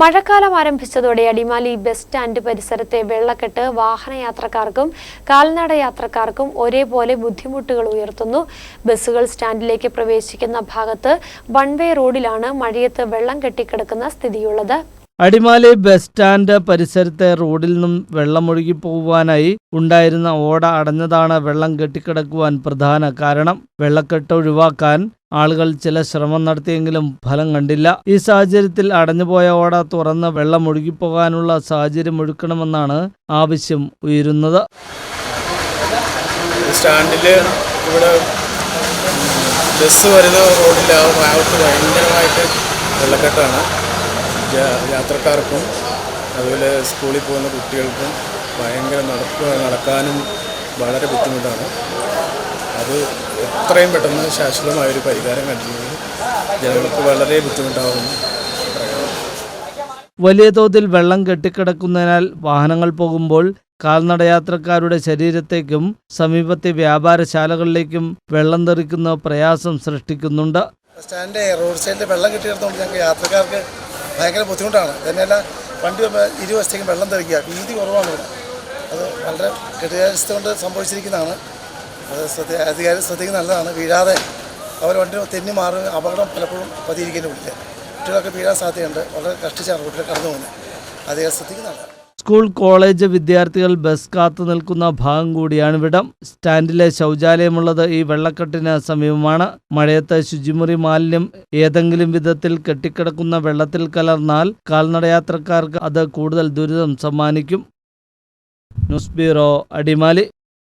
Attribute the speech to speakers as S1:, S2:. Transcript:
S1: മഴക്കാലം ആരംഭിച്ചതോടെ Adimali bus stand പരിസരത്തെ വെള്ളക്കെട്ട് വാഹനയാത്രക്കാർക്കും കാൽനട യാത്രക്കാർക്കും ഒരേപോലെ ബുദ്ധിമുട്ടുകൾ ഉയർത്തുന്നു. ബസ്സുകൾ സ്റ്റാൻഡിലേക്ക് പ്രവേശിക്കുന്ന ഭാഗത്ത് വൺ വേ റോഡിലാണ് മഴയത്ത് വെള്ളം കെട്ടിക്കിടക്കുന്ന സ്ഥിതിയുള്ളത്.
S2: അടിമാലി ബസ് സ്റ്റാൻഡ് പരിസരത്തെ റോഡിൽ നിന്നും വെള്ളമൊഴുകി പോകുവാനായി ഉണ്ടായിരുന്ന ഓട അടഞ്ഞതാണ് വെള്ളം കെട്ടിക്കിടക്കുവാൻ പ്രധാന കാരണം. വെള്ളക്കെട്ട് ഒഴിവാക്കാൻ ആളുകൾ ചില ശ്രമം നടത്തിയെങ്കിലും ഫലം കണ്ടില്ല. ഈ സാഹചര്യത്തിൽ അടഞ്ഞുപോയ ഓട തുറന്ന് വെള്ളം ഒഴുകിപ്പോകാനുള്ള സാഹചര്യം ഒഴുക്കണമെന്നാണ് ആവശ്യം ഉയരുന്നത്.
S3: സ്റ്റാൻഡിൽ ഇവിടെ ബസ് വരുന്ന റോഡിൽ ആ ഭാഗത്ത് ഭയങ്കരമായിട്ട് വെള്ളക്കെട്ടാണ്. യാത്രക്കാർക്കും അതുപോലെ സ്കൂളിൽ പോകുന്ന കുട്ടികൾക്കും ഭയങ്കര നടക്കുക നടക്കാനും വളരെ ബുദ്ധിമുട്ടാണ്. അത് എത്രയും പെട്ടെന്ന് ശാശ്വതമായൊരു പരിഹാരം കണ്ടെത്തുന്നത് ജനങ്ങൾക്ക് വളരെ ബുദ്ധിമുട്ടാവുന്നു
S2: വലിയ തോതിൽ വെള്ളം കെട്ടിക്കിടക്കുന്നതിനാൽ വാഹനങ്ങൾ പോകുമ്പോൾ കാൽനടയാത്രക്കാരുടെ ശരീരത്തേക്കും സമീപത്തെ വ്യാപാരശാലകളിലേക്കും വെള്ളം തെറിക്കുന്ന പ്രയാസം സൃഷ്ടിക്കുന്നുണ്ട്.
S4: സ്റ്റാൻഡ് റോഡ് സൈഡിൽ വെള്ളം കെട്ടി കിടന്നുകൊണ്ട് ഞങ്ങൾക്ക് യാത്രക്കാർക്ക് ഭയങ്കര ബുദ്ധിമുട്ടാണ്. തന്നെയല്ല വണ്ടി ഇരുവശത്തേക്കും വെള്ളം തെറിക്കുക. വീതി കുറവാണ് അത് വളരെ കെട്ടിയാവസ്ഥ കൊണ്ട് സംഭവിച്ചിരിക്കുന്നതാണ്. അത് ശ്രദ്ധ അധികാരി ശ്രദ്ധിക്കുന്നത് നല്ലതാണ്. വീഴാതെ അവർ വണ്ടി തെന്നി മാറും അപകടം പലപ്പോഴും പതിയിരിക്കുന്നു വീട്ടിൽ കുട്ടികളൊക്കെ വീഴാൻ സാധ്യതയുണ്ട്. വളരെ കഷ്ടിച്ചാണ് കുട്ടികൾ കടന്നു പോകുന്നത്. അധികാരി ശ്രദ്ധിക്കുന്നതാണ്
S2: സ്കൂൾ കോളേജ് വിദ്യാർത്ഥികൾ ബസ് കാത്തു നിൽക്കുന്ന ഭാഗം കൂടിയാണ് ഇവിടം. സ്റ്റാൻഡിലെ ശൗചാലയമുള്ളത് ഈ വെള്ളക്കെട്ടിന് സമീപമാണ്. മഴയത്ത് ശുചിമുറി മാലിന്യം ഏതെങ്കിലും വിധത്തിൽ കെട്ടിക്കിടക്കുന്ന വെള്ളത്തിൽ കലർന്നാൽ കാൽനടയാത്രക്കാർക്ക് അത് കൂടുതൽ ദുരിതം സമ്മാനിക്കും. News bureau Adimali.